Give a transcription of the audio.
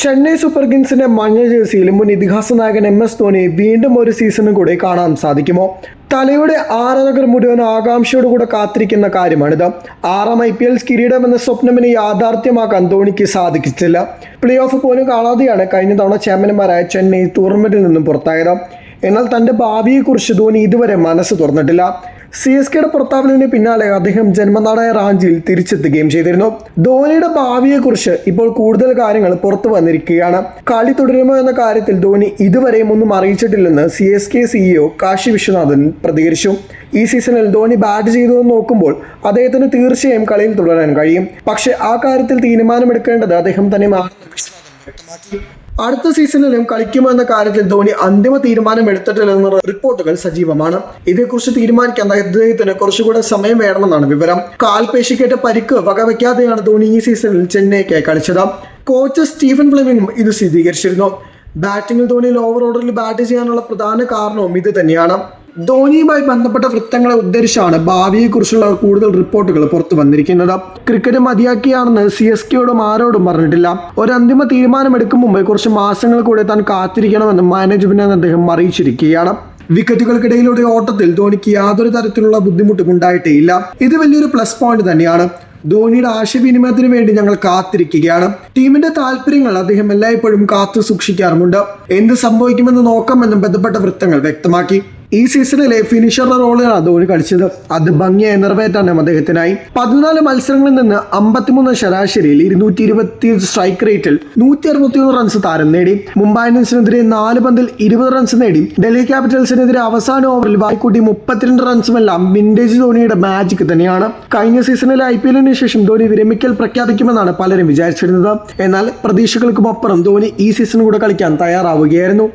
Chennai super കിങ്സിന്റെ മഞ്ഞ ജേഴ്സിയിൽ മുൻ ഇതിഹാസ നായകൻ എം എസ് ധോണി വീണ്ടും ഒരു സീസണും കൂടി കാണാൻ സാധിക്കുമോ? തലയുടെ ആരാധകർ മുഴുവൻ ആകാംക്ഷയോടുകൂടെ കാത്തിരിക്കുന്ന കാര്യമാണിത്. ആറാം ഐ പി എൽ കിരീടം എന്ന സ്വപ്നമിനെ യാഥാർത്ഥ്യമാക്കാൻ ധോണിക്ക് സാധിച്ചില്ല പ്ലേ ഓഫ് പോലും കാണാതെയാണ് കഴിഞ്ഞ തവണ ചാമ്പ്യന്മാരായ ചെന്നൈ ടൂർണമെന്റിൽ നിന്നും പുറത്തായത്. എന്നാൽ തന്റെ ഭാവിയെക്കുറിച്ച് ധോണി ഇതുവരെ മനസ്സ് തുറന്നിട്ടില്ല. സി എസ് കെയുടെ പുറത്താവലിന് പിന്നാലെ അദ്ദേഹം ജന്മനാടായ റാഞ്ചിയിൽ തിരിച്ചെത്തുകയും ചെയ്തിരുന്നു. ധോണിയുടെ ഭാവിയെക്കുറിച്ച് ഇപ്പോൾ കൂടുതൽ കാര്യങ്ങൾ പുറത്തു വന്നിരിക്കുകയാണ്. കളി തുടരുമോ എന്ന കാര്യത്തിൽ ധോണി ഇതുവരെയും ഒന്നും അറിയിച്ചിട്ടില്ലെന്ന് C S K CEO Kasi Viswanathan പ്രതികരിച്ചു. ഈ സീസണിൽ ധോണി ബാറ്റ് ചെയ്തു എന്ന് നോക്കുമ്പോൾ അദ്ദേഹത്തിന് തീർച്ചയായും കളിയിൽ തുടരാൻ കഴിയും. പക്ഷേ ആ കാര്യത്തിൽ തീരുമാനമെടുക്കേണ്ടത് അദ്ദേഹം തന്നെ മാറി. അടുത്ത സീസണിലും കളിക്കുമോ എന്ന കാര്യത്തിൽ ധോണി അന്തിമ തീരുമാനം എടുത്തിട്ടില്ലെന്ന റിപ്പോർട്ടുകൾ സജീവമാണ്. ഇതേക്കുറിച്ച് തീരുമാനിക്കാൻ അദ്ദേഹത്തിന് കുറച്ചുകൂടെ സമയം വേണമെന്നാണ് വിവരം. കാൽപേശിക്കേറ്റ പരിക്ക് വകവയ്ക്കാതെയാണ് ധോണി ഈ സീസണിൽ ചെന്നൈക്ക് കളിച്ചത്. കോച്ച് സ്റ്റീഫൻ ഫ്ലെമിംഗും ഇത് സ്ഥിരീകരിച്ചിരുന്നു. ബാറ്റിംഗിൽ ധോണി ലോവർ ഓർഡറിൽ ബാറ്റ് ചെയ്യാനുള്ള പ്രധാന കാരണവും ഇത് തന്നെയാണ്. ധോണിയുമായി ബന്ധപ്പെട്ട വൃത്തങ്ങളെ ഉദ്ധരിച്ചാണ് ഭാവിയെക്കുറിച്ചുള്ള കൂടുതൽ റിപ്പോർട്ടുകൾ പുറത്തു വന്നിരിക്കുന്നത്. ക്രിക്കറ്റ് മതിയാക്കിയാണെന്ന് സി എസ് കെയോടും ആരോടും പറഞ്ഞിട്ടില്ല. ഒരു അന്തിമ തീരുമാനമെടുക്കും മുമ്പ് കുറച്ച് മാസങ്ങൾ കൂടെ താൻ കാത്തിരിക്കണമെന്ന് മാനേജ്മെന്റ് അദ്ദേഹം അറിയിച്ചിരിക്കുകയാണ്. വിക്കറ്റുകൾക്കിടയിലൂടെ ഓട്ടത്തിൽ ധോണിക്ക് യാതൊരു തരത്തിലുള്ള ബുദ്ധിമുട്ടും ഉണ്ടായിട്ടേയില്ല. ഇത് വലിയൊരു പ്ലസ് പോയിന്റ് തന്നെയാണ്. ധോണിയുടെ ആശയവിനിമയത്തിന് വേണ്ടി ഞങ്ങൾ കാത്തിരിക്കുകയാണ്. ടീമിന്റെ താല്പര്യങ്ങൾ അദ്ദേഹം എല്ലായ്പ്പോഴും കാത്തു സൂക്ഷിക്കാറുമുണ്ട്. എന്ത് സംഭവിക്കുമെന്ന് നോക്കാമെന്നും ബന്ധപ്പെട്ട വൃത്തങ്ങൾ വ്യക്തമാക്കി. ഈ സീസണിലെ ഫിനിഷറുടെ റോളിലാണ് ധോണി കളിച്ചത്. അത് ഭംഗിയായി നിറവേറ്റാനും അദ്ദേഹത്തിനായി. പതിനാല് മത്സരങ്ങളിൽ നിന്ന് അമ്പത്തിമൂന്ന് ശരാശരിയിൽ ഇരുന്നൂറ്റി ഇരുപത്തി സ്ട്രൈക്ക് റേറ്റിൽ നൂറ്റി അറുപത്തിയൊന്ന് റൺസ് താരം നേടി. മുംബൈ ഇന്ത്യൻസിനെതിരെ നാല് പന്തിൽ ഇരുപത് റൺസ് നേടി. ഡൽഹി ക്യാപിറ്റൽസിനെതിരെ അവസാന ഓവറിൽ വായിക്കൂട്ടി മുപ്പത്തിരണ്ട് റൺസുമെല്ലാം വിൻഡേജ് ധോണിയുടെ മാജിക് തന്നെയാണ്. കഴിഞ്ഞ സീസണിലെ ഐ പി എല്ലിന് ശേഷം ധോണി വിരമിക്കൽ പ്രഖ്യാപിക്കുമെന്നാണ് പലരും വിചാരിച്ചിരുന്നത്. എന്നാൽ പ്രതീക്ഷകൾക്കും അപ്പുറം ധോണി ഈ സീസൺ കൂടെ കളിക്കാൻ തയ്യാറാവുകയായിരുന്നു.